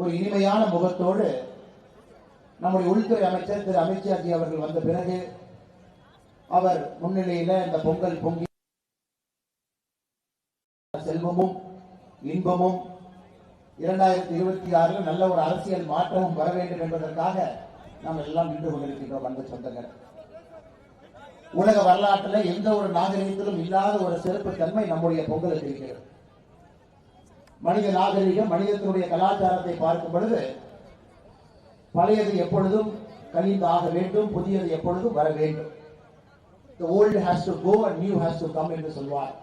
ஒரு இனிமையான முகத்தோடு நம்முடைய உள்துறை அமைச்சர் திரு அமித்ஷாஜி அவர்கள் வந்த பிறகு அவர் முன்னிலையில இந்த பொங்கல் பொங்கி செல்வமும் இன்பமும் இரண்டாயிரத்தி இருபத்தி ஆறுல நல்ல ஒரு அரசியல் மாற்றமும் வர வேண்டும் என்பதற்காக நாம் எல்லாம் நின்று கொண்டிருக்கின்றோம் அன்பு சொந்தங்கள். உலக வரலாற்றில் எந்த ஒரு நாகரிகத்திலும் இல்லாத ஒரு சிறப்பு தன்மை நம்முடைய பொங்கலுக்கு இருக்கிறது. மனித நாகரிகம் மனிதத்தினுடைய கலாச்சாரத்தை பார்க்கும் பொழுது பழையது எப்பொழுதும் கழிந்து ஆக வேண்டும் புதியது எப்பொழுதும் வர வேண்டும். The old has to go and new has to come என்று சொல்வார்.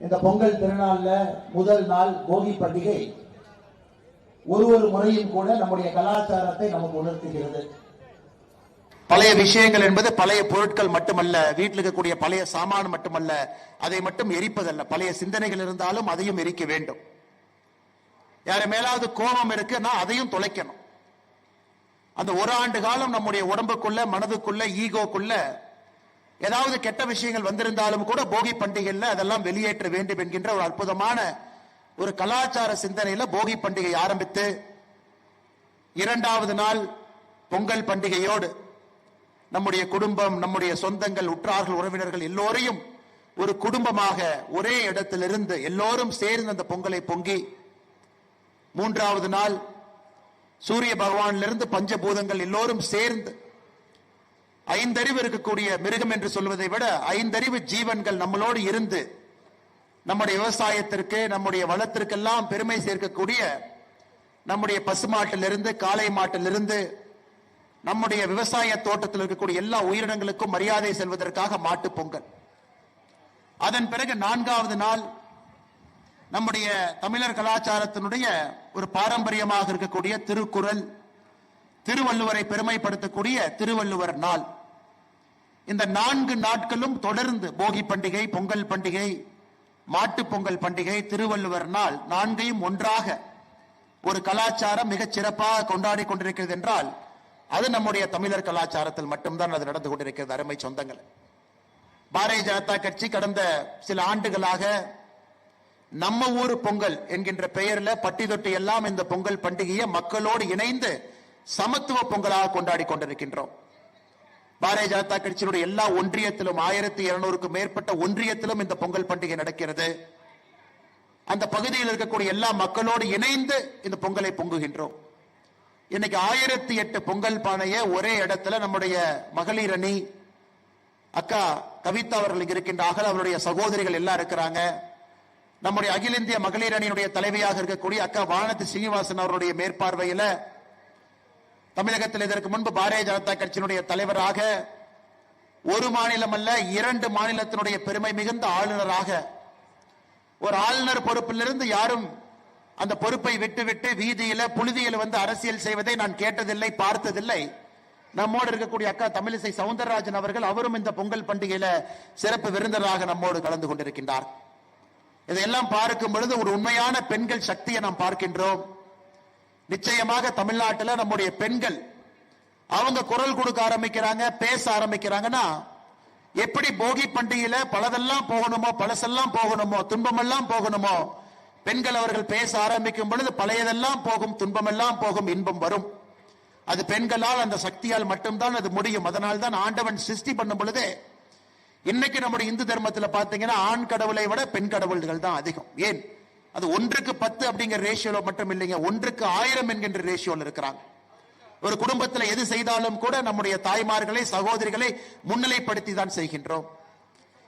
இந்த பொங்கல் திருநாள்ல முதல் நாள் போகி பண்டிகை ஒரு ஒரு முறையும் கூட நம்முடைய கலாச்சாரத்தை நமக்கு உணர்த்துகிறது. பழைய விஷயங்கள் என்பது பழைய பொருட்கள் மட்டுமல்ல வீட்டில் இருக்கக்கூடிய பழைய சாமான் மட்டுமல்ல அதை மட்டும் எரிப்பதல்ல. பழைய சிந்தனைகள் இருந்தாலும் அதையும் எரிக்க வேண்டும். யாரு மேலாவது கோபம் இருக்குன்னா அதையும் தொலைக்கணும். அந்த ஒரு ஆண்டு காலம் நம்முடைய உடம்புக்குள்ள மனதுக்குள்ள ஈகோக்குள்ள ஏதாவது கெட்ட விஷயங்கள் வந்திருந்தாலும் கூட போகி பண்டிகையில் அதெல்லாம் வெளியேற்ற வேண்டும் என்கின்ற ஒரு அற்புதமான ஒரு கலாச்சார சிந்தனையில போகி பண்டிகை ஆரம்பித்து இரண்டாவது நாள் பொங்கல் பண்டிகையோடு நம்முடைய குடும்பம் நம்முடைய சொந்தங்கள் உற்றார்கள் உறவினர்கள் எல்லோரையும் ஒரு குடும்பமாக ஒரே இடத்திலிருந்து எல்லோரும் சேர்ந்து அந்த பொங்கலை பொங்கி மூன்றாவது நாள் சூரிய பகவானிலிருந்து பஞ்சபூதங்கள் எல்லோரும் சேர்ந்து ஐந்தறிவு இருக்கக்கூடிய மிருகம் என்று சொல்வதை விட ஐந்தறிவு ஜீவன்கள் நம்மளோடு இருந்து நம்முடைய விவசாயத்திற்கு நம்முடைய வளத்திற்கெல்லாம் பெருமை சேர்க்கக்கூடிய நம்முடைய பசுமாட்டிலிருந்து காளை மாட்டிலிருந்து நம்முடைய விவசாய தோட்டத்தில் இருக்கக்கூடிய எல்லா உயிரினங்களுக்கும் மரியாதை செல்வதற்காக மாட்டுப் பொங்கல். அதன் பிறகு நான்காவது நாள் நம்முடைய தமிழர் கலாச்சாரத்தினுடைய ஒரு பாரம்பரியமாக இருக்கக்கூடிய திருக்குறள் திருவள்ளுவரை பெருமைப்படுத்தக்கூடிய திருவள்ளுவர் நாள். இந்த நான்கு நாட்களும் தொடர்ந்து போகி பண்டிகை பொங்கல் பண்டிகை மாட்டுப் பொங்கல் பண்டிகை திருவள்ளுவர் நாள் நான்கையும் ஒன்றாக ஒரு கலாச்சாரம் மிகச் சிறப்பாக கொண்டாடி கொண்டிருக்கிறது என்றால் அது நம்முடைய தமிழர் கலாச்சாரத்தில் மட்டும்தான் அது நடந்து கொண்டிருக்கிறது. அருமை சொந்தங்கள். பாரதிய ஜனதா கட்சி கடந்த சில ஆண்டுகளாக நம்ம ஊர் பொங்கல் என்கின்ற பெயர்ல பட்டி தொட்டி எல்லாம் இந்த பொங்கல் பண்டிகையை மக்களோடு இணைந்து சமத்துவ பொங்கலாக கொண்டாடி கொண்டிருக்கின்றோம். பாரதிய ஜனதா கட்சியினுடைய எல்லா ஒன்றியத்திலும் ஆயிரத்தி இருநூறுக்கும் மேற்பட்ட ஒன்றியத்திலும் இந்த பொங்கல் பண்டிகை நடக்கிறது. அந்த பகுதியில் இருக்கக்கூடிய எல்லா மக்களோடு இணைந்து இந்த பொங்கலை பொங்குகின்றோம். இன்னைக்கு ஆயிரத்தி எட்டு பொங்கல் பானையை ஒரே இடத்துல நம்முடைய மகளிர் அணி அக்கா கவிதா அவர்கள் இருக்கின்றார்கள் அவருடைய சகோதரிகள் எல்லாம் இருக்கிறாங்க. நம்முடைய அகில இந்திய மகளிர் அணியினுடைய தலைவியாக இருக்கக்கூடிய அக்கா வானதி சீனிவாசன் அவருடைய மேற்பார்வையில தமிழகத்தில் இதற்கு முன்பு பாரதிய ஜனதா கட்சியினுடைய தலைவராக ஒரு மாநிலம் அல்ல இரண்டு மாநிலத்தினுடைய பெருமை மிகுந்த ஆளுநராக ஒரு ஆளுநர் பொறுப்பிலிருந்து யாரும் அந்த பொறுப்பை விட்டுவிட்டு வீதியில புழுதியில வந்து அரசியல் செய்வதை நான் கேட்டதில்லை பார்த்ததில்லை. நம்மோடு இருக்கக்கூடிய அக்கா தமிழிசை சவுந்தரராஜன் அவர்கள் அவரும் இந்த பொங்கல் பண்டிகையில சிறப்பு விருந்தராக நம்மோடு கலந்து கொண்டிருக்கின்றார். இதையெல்லாம் பார்க்கும் பொழுது ஒரு உண்மையான பெண்கள் சக்தியை நாம் பார்க்கின்றோம். நிச்சயமாக தமிழ்நாட்டில் நம்முடைய பெண்கள் அவங்க குரல் கொடுக்க ஆரம்பிக்கிறாங்க பேச ஆரம்பிக்கிறாங்கன்னா எப்படி போகி பண்டிகையில பலதெல்லாம் போகணுமோ பழசெல்லாம் போகணுமோ துன்பமெல்லாம் போகணுமோ பெண்கள் அவர்கள் பேச ஆரம்பிக்கும் பொழுது பழையதெல்லாம் போகும் துன்பமெல்லாம் போகும் இன்பம் வரும். அது பெண்களால் அந்த சக்தியால் மட்டும்தான் அது முடியும். அதனால் தான் ஆண்டவன் சிருஷ்டி பண்ணும் பொழுது இன்னைக்கு நம்முடைய இந்து தர்மத்தில் பார்த்தீங்கன்னா ஆண் கடவுளை விட பெண் கடவுள்கள் தான் அதிகம். ஏன்? அது ஒன்றுக்கு பத்து அப்படிங்கிற ரேஷியோல மட்டும் இல்லைங்க. ஒன்றுக்கு ஆயிரம் என்கின்ற ரேஷியோல இருக்கிறாங்க. ஒரு குடும்பத்தில் எது செய்தாலும் கூட நம்முடைய தாய்மார்களை சகோதரிகளை முன்னிலைப்படுத்தி தான் செய்கின்றோம்.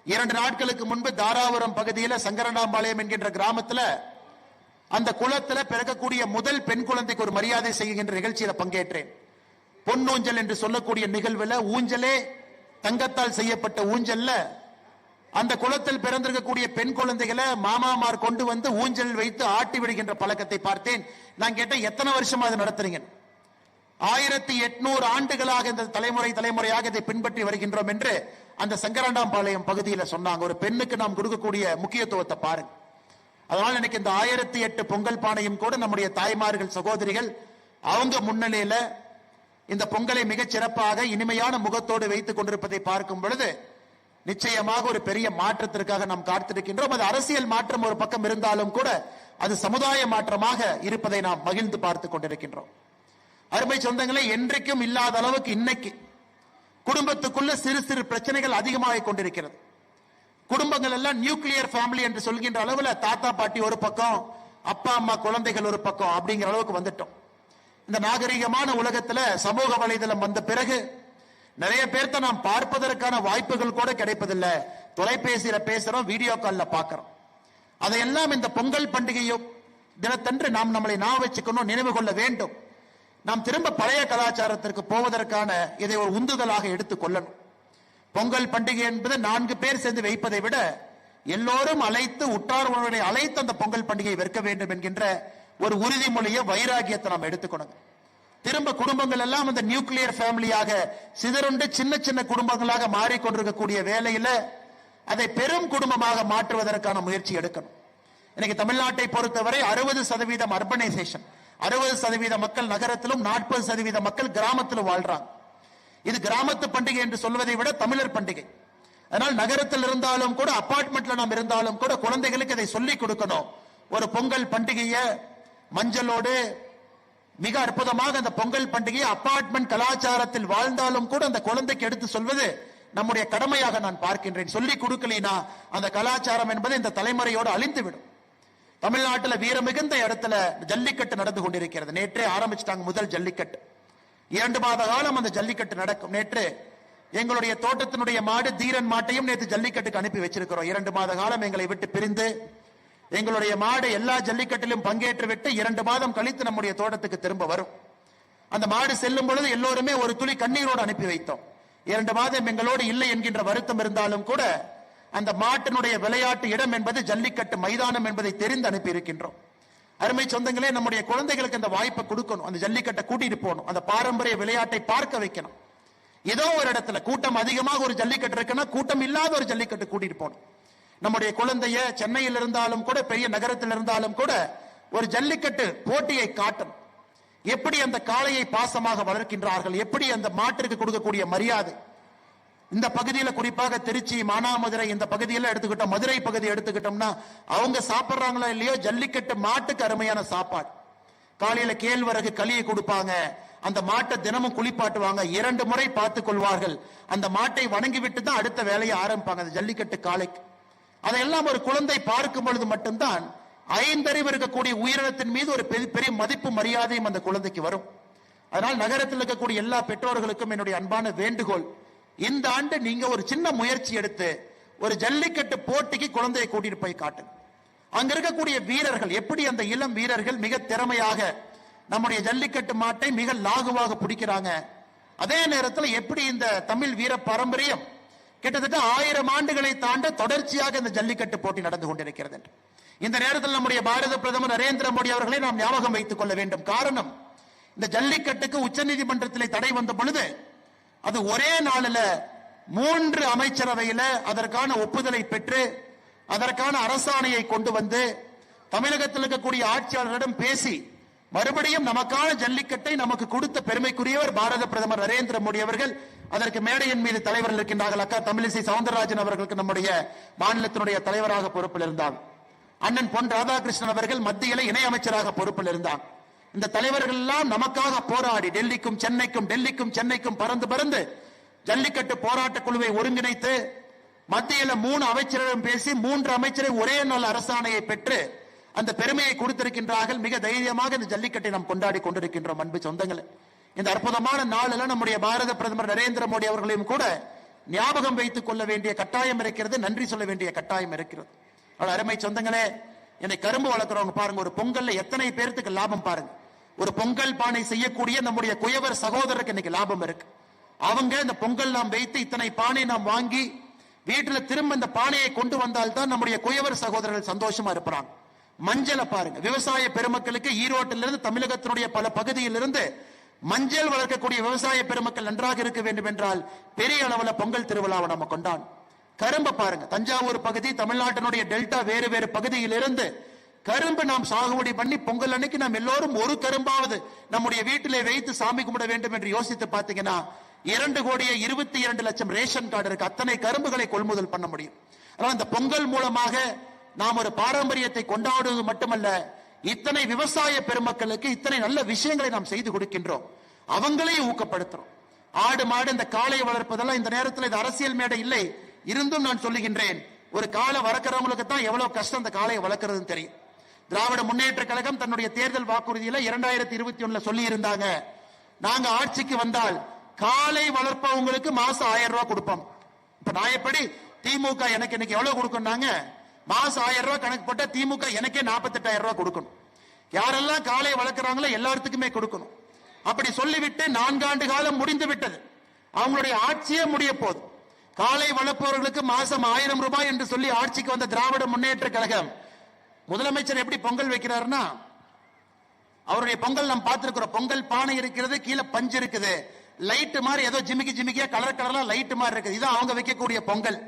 இரண்டு நாட்களுக்கு முன்பு தாராபுரம் பகுதியில சங்கரண்டாம்பாளையம் என்கின்ற கிராமத்துல அந்த குளத்துல பிறக்கக்கூடிய முதல் பெண் குழந்தைக்கு ஒரு மரியாதை செய்கின்ற நிகழ்ச்சியில பங்கேற்றேன். பொன்னூஞ்சல் என்று சொல்லக்கூடிய நிகழ்வுல ஊஞ்சலே தங்கத்தால் செய்யப்பட்ட ஊஞ்சல்ல அந்த குளத்தில் பிறந்திருக்கக்கூடிய பெண் குழந்தைகளை மாமாமார் கொண்டு வந்து ஊஞ்சல் வைத்து ஆட்டி விடுகின்ற பழக்கத்தை பார்த்தேன். நான் கேட்டேன் எத்தனை வருஷமா அதை நடத்துறீங்க? ஆயிரத்தி எட்நூறு ஆண்டுகளாக இந்த தலைமுறை தலைமுறையாக இதை பின்பற்றி வருகின்றோம் என்று அந்த சங்கரண்டாம்பாளையம் பகுதியில் சொன்னாங்க ஒரு பெண்ணுக்கு நாம் கொடுக்கக்கூடிய முக்கியத்துவத்தை பாருங்க. அதனால எனக்கு இந்த ஆயிரத்தி எட்டு பொங்கல் பானையும் கூட நம்முடைய தாய்மார்கள் சகோதரிகள் அவங்க முன்னிலையில இந்த பொங்கலை மிகச் சிறப்பாக இனிமையான முகத்தோடு வைத்துக் கொண்டிருப்பதை பார்க்கும் பொழுது நிச்சயமாக ஒரு பெரிய மாற்றத்திற்காக நாம் காத்திருக்கின்றோம். அது அரசியல் மாற்றம் ஒரு பக்கம் இருந்தாலும் கூட அது சமுதாய மாற்றமாக இருப்பதை நாம் மகிழ்ந்து பார்த்து கொண்டிருக்கின்றோம். அருமை சொந்தங்களே என்றைக்கும் இல்லாத அளவுக்கு இன்னைக்கு குடும்பத்துக்குள்ள சிறு சிறு பிரச்சனைகள் அதிகமாக கொண்டிருக்கிறது. குடும்பங்கள் எல்லாம் நியூக்ளியர் ஃபேமிலி என்று சொல்கின்ற அளவுல தாத்தா பாட்டி ஒரு பக்கம் அப்பா அம்மா குழந்தைகள் ஒரு பக்கம் அப்படிங்கிற அளவுக்கு வந்துட்டோம். இந்த நாகரிகமான உலகத்துல சமூக வலைதளம் வந்த பிறகு நிறைய பேர்த்த நாம் பார்ப்பதற்கான வாய்ப்புகள் கூட கிடைப்பதில்லை. தொலைபேசியில பேசுறோம் வீடியோ கால்ல பாக்குறோம். அதையெல்லாம் இந்த பொங்கல் பண்டிகையும் தினத்தன்று நாம் நம்மளை நான் வச்சுக்கணும் நினைவு கொள்ள வேண்டும். நாம் திரும்ப பழைய கலாச்சாரத்திற்கு போவதற்கான இதை ஒரு உந்துதலாக எடுத்துக் கொள்ளணும். பொங்கல் பண்டிகை என்பது நான்கு பேர் சேர்ந்து வைப்பதை விட எல்லோரும் அழைத்து உற்றார் உணர்வுகளை அழைத்து அந்த பொங்கல் பண்டிகையை வெற்க வேண்டும் என்கின்ற ஒரு உறுதிமொழியை வைராகியத்தை நாம் எடுத்துக்கணும் திரும்ப குடும்பங்கள் எல்லாம் அந்த நியூக்ளியர் ஃபேமிலியாக சிதறுண்டு சின்ன சின்ன குடும்பங்களாக மாறிக்கொண்டிருக்கக்கூடிய வேலையில அதை பெரும் குடும்பமாக மாற்றுவதற்கான முயற்சி எடுக்கணும். இன்னைக்கு தமிழ்நாட்டை பொறுத்தவரை அறுபது சதவீதம் அர்பனைசேஷன் அறுபது சதவீத மக்கள் நகரத்திலும் நாற்பது சதவீத மக்கள் கிராமத்திலும் வாழ்றாங்க. இது கிராமத்து பண்டிகை என்று சொல்வதை விட தமிழர் பண்டிகை. அதனால் நகரத்தில் இருந்தாலும் கூட அபார்ட்மெண்ட்ல நாம் இருந்தாலும் கூட குழந்தைகளுக்கு இதை சொல்லிக் கொடுக்கணும். ஒரு பொங்கல் பண்டிகையை மஞ்சளோடு மிக அற்புதமாக அந்த பொங்கல் பண்டிகையை அபார்ட்மெண்ட் கலாச்சாரத்தில் வாழ்ந்தாலும் கூட அந்த குழந்தைக்கு எடுத்து சொல்வது நம்முடைய கடமையாக நான் பார்க்கின்றேன். சொல்லிக் கொடுக்கலினா அந்த கலாச்சாரம் என்பது இந்த தலைமுறையோடு அழிந்துவிடும். தமிழ்நாட்டில் வீரமிகுந்த இடத்துல ஜல்லிக்கட்டு நடந்து கொண்டிருக்கிறது. நேற்றே ஆரம்பிச்சிட்டாங்க முதல் ஜல்லிக்கட்டு. இரண்டு மாத காலம் அந்த ஜல்லிக்கட்டு நடக்கும். நேற்று எங்களுடைய தோட்டத்தினுடைய மாடு தீரன் மாட்டையும் நேற்று ஜல்லிக்கட்டுக்கு அனுப்பி வச்சிருக்கிறோம். இரண்டு மாத காலம் எங்களை விட்டு பிரிந்து எங்களுடைய மாடு எல்லா ஜல்லிக்கட்டிலும் பங்கேற்று விட்டு இரண்டு மாதம் கழித்து நம்முடைய தோட்டத்துக்கு திரும்ப வரும். அந்த மாடு செல்லும் பொழுது எல்லோருமே ஒரு துளி கண்ணீரோடு அனுப்பி வைத்தோம். இரண்டு மாதம் எங்களோடு இல்லை என்கின்ற வருத்தம் இருந்தாலும் கூட அந்த மாட்டினுடைய விளையாட்டு இடம் என்பது ஜல்லிக்கட்டு மைதானம் என்பதை தெரிந்து அனுப்பி இருக்கின்றோம் அருமை சொந்தங்களே நம்முடைய குழந்தைகளுக்கு அந்த வாய்ப்பை கொடுக்கணும். அந்த ஜல்லிக்கட்டை கூட்டிட்டு போகணும். அந்த பாரம்பரிய விளையாட்டை பார்க்க வைக்கணும். ஏதோ ஒரு இடத்துல கூட்டம் அதிகமாக ஒரு ஜல்லிக்கட்டு இருக்குன்னா கூட்டம் இல்லாத ஒரு ஜல்லிக்கட்டு கூட்டிட்டு போகணும். நம்முடைய குழந்தைய சென்னையில் இருந்தாலும் கூட பெரிய நகரத்தில் இருந்தாலும் கூட ஒரு ஜல்லிக்கட்டு போட்டியை காட்டணும். எப்படி அந்த காளையை பாசமாக வளர்க்கின்றார்கள்? எப்படி அந்த மாட்டிற்கு கொடுக்கக்கூடிய மரியாதை? இந்த பகுதியில குறிப்பாக திருச்சி மானாமதுரை இந்த பகுதியில எடுத்துக்கிட்டோம். மதுரை பகுதி எடுத்துக்கிட்டோம்னா அவங்க சாப்பிடுறாங்களோ இல்லையோ ஜல்லிக்கட்டு மாட்டுக்கு அருமையான சாப்பாடு. காலையில கேழ்வரகு களியை கொடுப்பாங்க. அந்த மாட்டை தினமும் குளிப்பாட்டுவாங்க. இரண்டு முறை பார்த்துக் கொள்வார்கள். அந்த மாட்டை வணங்கி விட்டு தான் அடுத்த வேலையை ஆரம்பிப்பாங்க. அந்த ஜல்லிக்கட்டு காலைக்கு அதையெல்லாம் ஒரு குழந்தை பார்க்கும் பொழுது மட்டும்தான் ஐந்தறிவு இருக்கக்கூடிய உயிரினத்தின் மீது ஒரு பெரிய பெரிய மதிப்பு மரியாதையும் அந்த குழந்தைக்கு வரும். அதனால் நகரத்தில் இருக்கக்கூடிய எல்லா பெற்றோர்களுக்கும் என்னுடைய அன்பான வேண்டுகோள். இந்த ஆண்டு நீங்க ஒரு சின்ன முயற்சி எடுத்து ஒரு ஜல்லிக்கட்டு போட்டிக்கு குழந்தையை கூட்டிட்டு போய் காட்டு. அங்க இருக்கக்கூடிய வீரர்கள் எப்படி அந்த இளம் வீரர்கள் மிக திறமையாக நம்முடைய ஜல்லிக்கட்டு மாட்டை மிக லாகுவாக பிடிக்கிறாங்க. அதே நேரத்தில் எப்படி இந்த தமிழ் வீர பாரம்பரியம் கிட்டத்தட்ட ஆயிரம் ஆண்டுகளை தாண்ட தொடர்ச்சியாக இந்த ஜல்லிக்கட்டு போட்டி நடந்து கொண்டிருக்கிறது. இந்த நேரத்தில் நம்முடைய பாரத பிரதமர் நரேந்திர மோடி அவர்களை நாம் ஞாபகம் வைத்துக் கொள்ள வேண்டும். காரணம் இந்த ஜல்லிக்கட்டுக்கு உச்சநீதிமன்றத்தில் தடை வந்த பொழுது அது ஒரே நாளில் மூன்று அமைச்சரவையில அதற்கான ஒப்புதலை பெற்று அதற்கான அரசாணையை கொண்டு வந்து தமிழகத்தில் இருக்கக்கூடிய ஆட்சியாளரிடம் பேசி மறுபடியும் நமக்கான ஜல்லிக்கட்டை நமக்கு கொடுத்த பெருமைக்குரியவர் பாரத பிரதமர் நரேந்திர மோடி அவர்கள் அதற்கு மேடையின் மீது தலைவர்கள் இருக்கின்றார்கள். அக்கா தமிழிசை சவுந்தரராஜன் அவர்களுக்கு நம்முடைய மாநிலத்தினுடைய தலைவராக பொறுப்பில் இருந்தார். அண்ணன் பொன் ராதாகிருஷ்ணன் அவர்கள் மத்தியில இணையமைச்சராக பொறுப்பில் இருந்தார். இந்த தலைவர்கள் எல்லாம் நமக்காக போராடி டெல்லிக்கும் சென்னைக்கும் டெல்லிக்கும் சென்னைக்கும் பறந்து பறந்து ஜல்லிக்கட்டு போராட்ட குழுவை ஒருங்கிணைத்து மத்தியில மூணு அமைச்சரிடம் பேசி மூன்று அமைச்சரை ஒரே நாள் அரசாணையை பெற்று அந்த பெருமையை கொடுத்திருக்கின்றார்கள். மிக தைரியமாக இந்த ஜல்லிக்கட்டை நாம் கொண்டாடி கொண்டிருக்கின்றோம் அன்பு சொந்தங்களே. இந்த அற்புதமான நாளில் நம்முடைய பாரத பிரதமர் நரேந்திர மோடி அவர்களையும் கூட ஞாபகம் வைத்துக் கொள்ள வேண்டிய கட்டாயம் இருக்கிறது. நன்றி சொல்ல வேண்டிய கட்டாயம் இருக்கிறது. அருமை சொந்தங்களே என்னை கரும்பு வளர்க்குறவங்க பாருங்க ஒரு பொங்கல்ல எத்தனை பேர்த்துக்கு லாபம் பாருங்க. ஒரு பொங்கல் பானை செய்யக்கூடிய நம்முடைய குயவர் சகோதரருக்கு இன்னைக்கு லாபம் இருக்கு. அவங்க இந்த பொங்கல் நாம் வைத்து இத்தனை பானை நாம் வாங்கி வீட்டுல திரும்ப இந்த பானையை கொண்டு வந்தால் தான் நம்முடைய குயவர் சகோதரர்கள் சந்தோஷமா இருப்பாங்க. மஞ்சளை பாருங்க. விவசாய பெருமக்களுக்கு ஈரோட்டிலிருந்து தமிழகத்தினுடைய பல பகுதியிலிருந்து மஞ்சள் வளர்க்கக்கூடிய விவசாய பெருமக்கள் நன்றாக இருக்க வேண்டும் என்றால் பெரிய அளவுல பொங்கல் திருவிழாவை நம்ம கொண்டான் கரும்பை பாருங்க. தஞ்சாவூர் பகுதி தமிழ்நாட்டினுடைய டெல்டா வேறு வேறு பகுதியிலிருந்து கரும்பு நாம் சாகுபடி பண்ணி பொங்கல் அன்னைக்கு நாம் எல்லோரும் ஒரு கரும்பாவது நம்முடைய வீட்டிலே வைத்து சாமி கும்பிட வேண்டும் என்று யோசித்து பார்த்தீங்கன்னா இரண்டு கோடியே இருபத்தி இரண்டு லட்சம் ரேஷன் கார்டு இருக்கு. அத்தனை கரும்புகளை கொள்முதல் பண்ண முடியும். ஆனால் இந்த பொங்கல் மூலமாக நாம் ஒரு பாரம்பரியத்தை கொண்டாடுவது மட்டுமல்ல இத்தனை விவசாய பெருமக்களுக்கு இத்தனை நல்ல விஷயங்களை நாம் செய்து கொடுக்கின்றோம். அவங்களையும் ஊக்கப்படுத்துறோம். ஆடு மாடு இந்த காளை வளர்ப்பதெல்லாம் இந்த நேரத்தில் இது அரசியல் மேடை இல்லை. இருந்தும் நான் சொல்லுகின்றேன் ஒரு காலை வளர்க்குறவங்களுக்கு தான் எவ்வளவு கஷ்டம் அந்த காளையை வளர்க்கறதுன்னு தெரியும். திராவிட முன்னேற்ற கழகம் தன்னுடைய தேர்தல் வாக்குறுதியில இரண்டாயிரத்தி இருபத்தி ஒண்ணுல சொல்லி இருந்தாங்க நாங்க ஆட்சிக்கு வந்தால் காலை வளர்ப்பவங்களுக்கு மாசம் ஆயிரம் ரூபாய் கொடுப்போம். இப்ப நான் எப்படி திமுக எனக்கு இன்னைக்கு எவ்வளவு கொடுக்கணும்னாங்க மாசம் ஆயிரம் ரூபாய் கணக்கு போட்டா திமுக எனக்கே நாற்பத்தெட்டாயிரம் ரூபாய் கொடுக்கணும். யாரெல்லாம் காலை வளர்க்குறாங்களோ எல்லாத்துக்குமே கொடுக்கணும். அப்படி சொல்லிவிட்டு நான்காண்டு காலம் முடிந்து விட்டது. அவங்களுடைய ஆட்சியே முடிய போது காலை வளர்ப்பவர்களுக்கு மாசம் ஆயிரம் ரூபாய் என்று சொல்லி ஆட்சிக்கு வந்த திராவிட முன்னேற்ற கழகம் முதலமைச்சர் எப்படி பொங்கல் வைக்கிறாருன்னா அவருடைய பொங்கல் நம்ம பார்த்திருக்கிறோம். பொங்கல் பானை இருக்கிறது கீழே பஞ்சு இருக்குது. லைட் மாதிரி ஏதோ ஜிமிக்கி ஜிமிக்கியா கலர் கலரா லைட் மாதிரி இருக்குது. இதான் அவங்க வைக்கக்கூடிய பொங்கல்.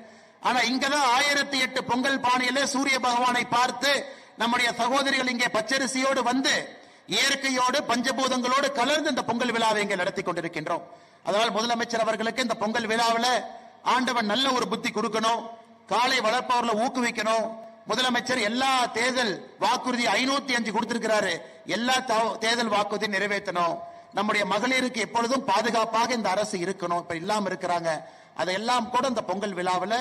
ஆனா இங்கதான் ஆயிரத்தி எட்டு பொங்கல் பானையில சூரிய பகவானை பார்த்து நம்முடைய சகோதரிகள் இங்கே பச்சரிசியோடு வந்து இயற்கையோடு பஞ்சபூதங்களோடு கலந்து இந்த பொங்கல் விழாவை இங்கே நடத்தி கொண்டிருக்கின்றோம். அதனால் முதலமைச்சர் அவர்களுக்கு இந்த பொங்கல் விழாவில் ஆண்டவன் நல்ல ஒரு புத்தி கொடுக்கணும். காலை வளர்ப்பவர்களை ஊக்குவிக்கணும். முதலமைச்சர் எல்லா தேர்தல் வாக்குறுதி ஐநூத்தி அஞ்சு கொடுத்திருக்கிறாரு. எல்லா தேர்தல் வாக்குறுதி நிறைவேற்றணும். நம்முடைய மகளிருக்கு எப்பொழுதும் பாதுகாப்பாக இந்த அரசு இருக்கணும். இப்ப இல்லாம இருக்கிறாங்க. அதையெல்லாம் கூட இந்த பொங்கல் விழாவில்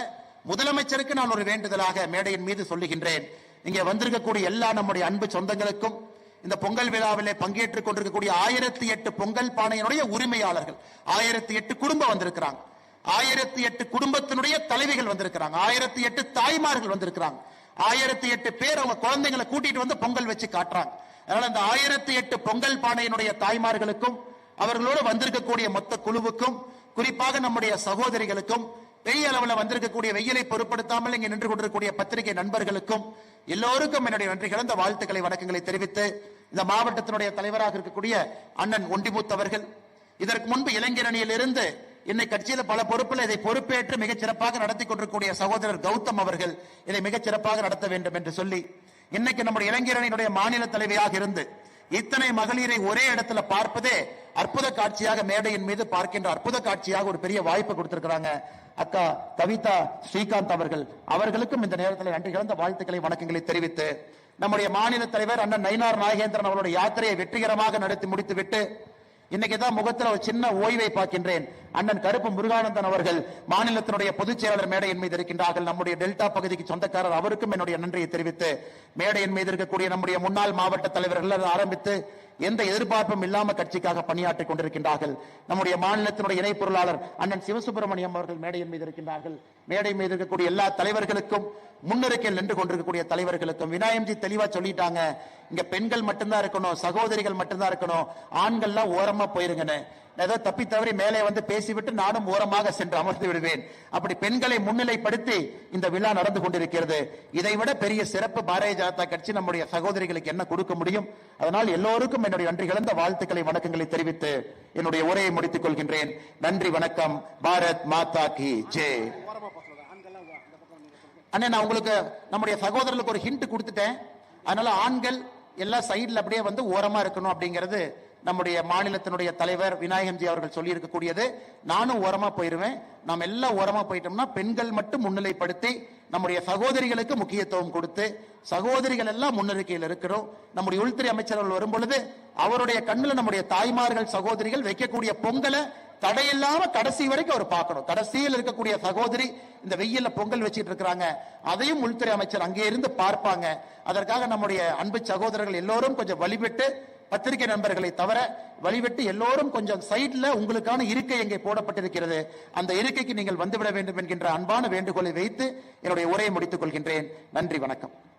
முதலமைச்சருக்கு நான் ஒரு வேண்டுதலாக மேடையின் மீது சொல்லுகின்றேன். இங்கே வந்திருக்கக்கூடிய எல்லா நம்முடைய அன்பு சொந்தங்களுக்கும் இந்த பொங்கல் விழாவிலே பங்கேற்றுக் கொண்டிருக்கக்கூடிய ஆயிரத்தி எட்டு பொங்கல் பானையினுடைய உரிமையாளர்கள். ஆயிரத்தி எட்டு குடும்பம் வந்திருக்கிறாங்க. ஆயிரத்தி எட்டு குடும்பத்தினுடைய தலைவிகள் வந்திருக்கிறாங்க. ஆயிரத்தி எட்டு தாய்மார்கள் வந்திருக்கிறாங்க. ஆயிரத்தி எட்டு பேர் அவங்க குழந்தைங்களை கூட்டிட்டு வந்து பொங்கல் வச்சு காட்டுறாங்க. அதனால இந்த ஆயிரத்தி எட்டு பொங்கல் பானையினுடைய தாய்மார்களுக்கும் அவர்களோடு வந்திருக்கக்கூடிய மொத்த குழுவுக்கும் குறிப்பாக நம்முடைய சகோதரிகளுக்கும் பெரிய அளவில் வந்திருக்கக்கூடிய வெயிலை பொருட்படுத்தாமல் இங்கே நின்று கொண்டிருக்கக்கூடிய பத்திரிகை நண்பர்களுக்கும் எல்லோருக்கும் என்னுடைய நன்றி கலந்த வாழ்த்துக்களை வணக்கங்களை தெரிவித்து இந்த மாவட்டத்தினுடைய தலைவராக இருக்கக்கூடிய அண்ணன் ஒண்டிமுத் அவர்கள். இதற்கு முன்பு இளைஞர் அணியில் இருந்து இன்னை கட்சியில பல பொறுப்பில் இதை பொறுப்பேற்று மிகச் சிறப்பாக நடத்தி கொண்டிருக்கூடிய சகோதரர் கௌதம் அவர்கள் இதை மிகச் சிறப்பாக நடத்த வேண்டும் என்று சொல்லி இன்னைக்கு நம்முடைய இளைஞரணியினுடைய மாநில தலைவியாக இருந்து இத்தனை மகளிரை ஒரே இடத்துல பார்ப்பதே அற்புத காட்சியாக மேடையின் மீது பார்க்கின்ற அற்புத காட்சியாக ஒரு பெரிய வாய்ப்பு கொடுத்திருக்கிறாங்க. அக்கா கவிதா ஸ்ரீகாந்த் அவர்கள் அவர்களுக்கும் இந்த நேரத்தில் நன்றி கலந்த வாழ்த்துக்களை வணக்கங்களை தெரிவித்து நம்முடைய மாநில தலைவர் அண்ணன் நயினார் நாகேந்திரன் அவருடைய யாத்திரையை வெற்றிகரமாக நடத்தி முடித்துவிட்டு இன்னைக்கு தான் முகத்துல ஒரு சின்ன ஓய்வை பார்க்கின்றேன். அண்ணன் கருப்பு முருகானந்தன் அவர்கள் மாநிலத்தினுடைய பொதுச் செயலாளர் மேடையின் மீது இருக்கின்றார்கள். நம்முடைய டெல்டா பகுதிக்கு சொந்தக்காரர் அவருக்கும் என்னுடைய நன்றியை தெரிவித்து மேடையின் மீது இருக்கக்கூடிய நம்முடைய முன்னாள் மாவட்ட தலைவர்கள் ஆரம்பித்து எந்த எதிர்பார்ப்பும் இல்லாம கட்சிக்காக பணியாற்றிக் கொண்டிருக்கின்றார்கள். நம்முடைய மாநிலத்தினுடைய இணை பொருளாளர் அண்ணன் சிவசுப்பிரமணியம் அவர்கள் மேடையின் மீது இருக்கின்றார்கள். மேடை மீது இருக்கக்கூடிய எல்லா தலைவர்களுக்கும் முன்னிருக்கையில் நின்று கொண்டிருக்கக்கூடிய தலைவர்களுக்கும் விநாயகம்ஜி தெளிவா சொல்லிட்டாங்க. இங்க பெண்கள் மட்டும்தான் இருக்கணும் சகோதரிகள் மட்டும்தான் இருக்கணும். ஆண்கள்லாம் ஓரமா போயிருங்கன்னு. ஏதோ தப்பி தவறி மேலே வந்து பேசிவிட்டு நானும் ஓரமாக சென்று அமர்ந்து விடுவேன். அப்படி பெண்களை முன்னிலைப்படுத்தி இந்த விழா நடந்து கொண்டிருக்கிறது. இதை விட பெரிய சிறப்பு பாரதிய ஜனதா கட்சி நம்முடைய சகோதரிகளுக்கு என்ன கொடுக்க முடியும்? அதனால் எல்லோருக்கும் என்னுடைய நன்றி கலந்த வாழ்த்துக்களை வணக்கங்களை தெரிவித்து என்னுடைய உரையை முடித்துக் கொள்கின்றேன். நன்றி வணக்கம். பாரத் மாதா கி ஜே. அண்ணே நான் உங்களுக்கு நம்முடைய சகோதரர்களுக்கு ஒரு ஹிண்ட் கொடுத்துட்டேன். அதனால ஆண்கள் எல்லா சைடில் அப்படியே வந்து ஓரமா இருக்கணும் அப்படிங்கிறது நம்முடைய மாநிலத்தினுடைய தலைவர் விநாயகம்ஜி அவர்கள் சொல்லி இருக்கக்கூடியது நானும் ஓரமா போயிருவேன். நாம் எல்லாம் ஓரமா போயிட்டோம்னா பெண்கள் மட்டும் முன்னிலைப்படுத்தி நம்முடைய சகோதரிகளுக்கு முக்கியத்துவம் கொடுத்து சகோதரிகள் எல்லாம் முன்னறிக்கையில் இருக்கிறோம். நம்முடைய உள்துறை அமைச்சர்கள் வரும் பொழுது அவருடைய கண்ணுல நம்முடைய தாய்மார்கள் சகோதரிகள் வைக்கக்கூடிய பொங்கலை தடையில்லாம கடைசி வரைக்கும் அவர் பார்க்கணும். கடைசியில் இருக்கக்கூடிய சகோதரி இந்த வெயில்ல பொங்கல் வச்சிட்டு இருக்கிறாங்க. அதையும் உள்துறை அமைச்சர் அங்கே இருந்து பார்ப்பாங்க. அதற்காக நம்முடைய அன்பு சகோதரர்கள் எல்லோரும் கொஞ்சம் வழிபட்டு பத்திரிகை நண்பர்களை தவிர வழிவிட்டு எல்லோரும் கொஞ்சம் சைட்ல உங்களுக்கான இருக்கை எங்கே போடப்பட்டிருக்கிறது அந்த இருக்கைக்கு நீங்கள் வந்துவிட வேண்டும் என்கின்ற அன்பான வேண்டுகோளை வைத்து என்னுடைய உரையை முடித்துக் கொள்கின்றேன். நன்றி வணக்கம்.